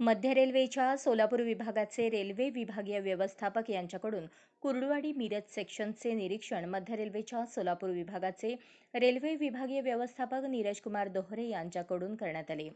मध्य रेल्वेच्या सोलापूर विभागाचे रेल्वे विभागीय व्यवस्थापक यांच्याकडून कुर्डुवाडी मिरज सेक्शनचे निरीक्षण मध्य रेल्वेच्या सोलापूर विभागाचे रेल्वे विभागीय व्यवस्थापक नीरज कुमार दोहरे यांच्याकडून करण्यात आले.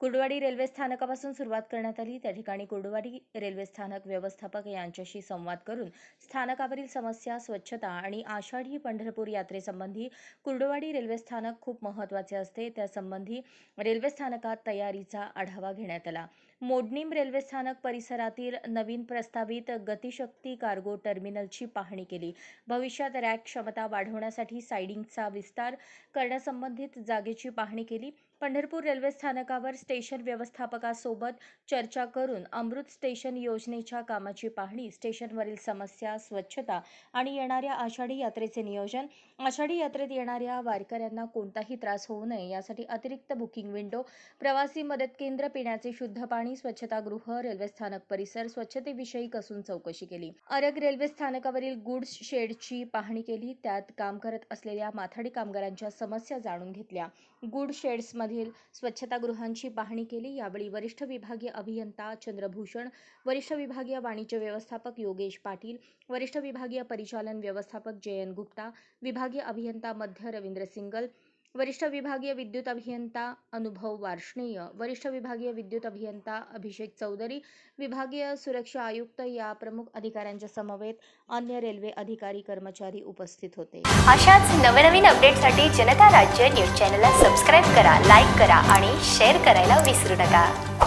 कुर्डुवाडी रेल्वे स्थानकापासून सुरुवात करण्यात आली. त्या ठिकाणी कुर्डुवाडी रेल्वे स्थानक व्यवस्थापक यांच्याशी संवाद करून स्थानकावरील समस्या स्वच्छता आणि आषाढी पंढरपूर यात्रेसंबंधी कुर्डुवाडी रेल्वे स्थानक खूप महत्त्वाचे असते. त्यासंबंधी रेल्वे स्थानकात तयारीचा आढावा घेण्यात आला. मोडणीम रेल्वे स्थानक परिसरातील नवीन प्रस्तावित गतिशक्ती कार्गो टर्मिनलची पाहणी केली. भविष्यात रॅक क्षमता वाढवण्यासाठी सायडिंगचा विस्तार विस्तार करण्यासंबंधित जागेची पाहणी केली. पंढरपूर रेल्वे स्थानकावर स्टेशन व्यवस्थापकासोबत चर्चा करून अमृत स्टेशन योजनेच्या कामाची पाहणी स्टेशनवरील समस्या स्वच्छता आणि येणाऱ्या आषाढी यात्रेचे नियोजन आषाढी यात्रेत येणाऱ्या वारकऱ्यांना कोणताही त्रास होऊ नये यासाठी अतिरिक्त बुकिंग विंडो प्रवासी मदत केंद्र पिण्याचे शुद्ध पाणी स्वच्छतागृह रेल्वे स्थानक परिसर स्वच्छतेविषयी कसून चौकशी केली. अरग रेल्वे स्थानकावरील गुड्स शेडची पाहणी केली. त्यात काम करत असलेल्या माथाडी कामगारांच्या समस्या जाणून घेतल्या. गुड शेड्समधील स्वच्छतागृहांची पाहणी केली. यावेळी वरिष्ठ विभागीय अभियंता चंद्रभूषण वरिष्ठ विभागीय वाणिज्य व्यवस्थापक योगेश पाटील वरिष्ठ विभागीय परिचालन व्यवस्थापक जयंत गुप्ता विभागीय अभियंता मध्य रवींद्र सिंगल वरिष्ठ विभागीय विद्युत अभियंता अनुभव वार्ष्णेय वरिष्ठ विभागीय विद्युत अभियंता अभिषेक चौधरी विभागीय सुरक्षा आयुक्त या प्रमुख अधिकाऱ्यांच्या समवेत अन्य रेल्वे अधिकारी कर्मचारी उपस्थित होते. अशाच नवनवीन अपडेटसाठी जनता राज्य न्यूज चॅनलला सबस्क्राईब करा लाईक करा आणि शेअर करायला विसरू नका.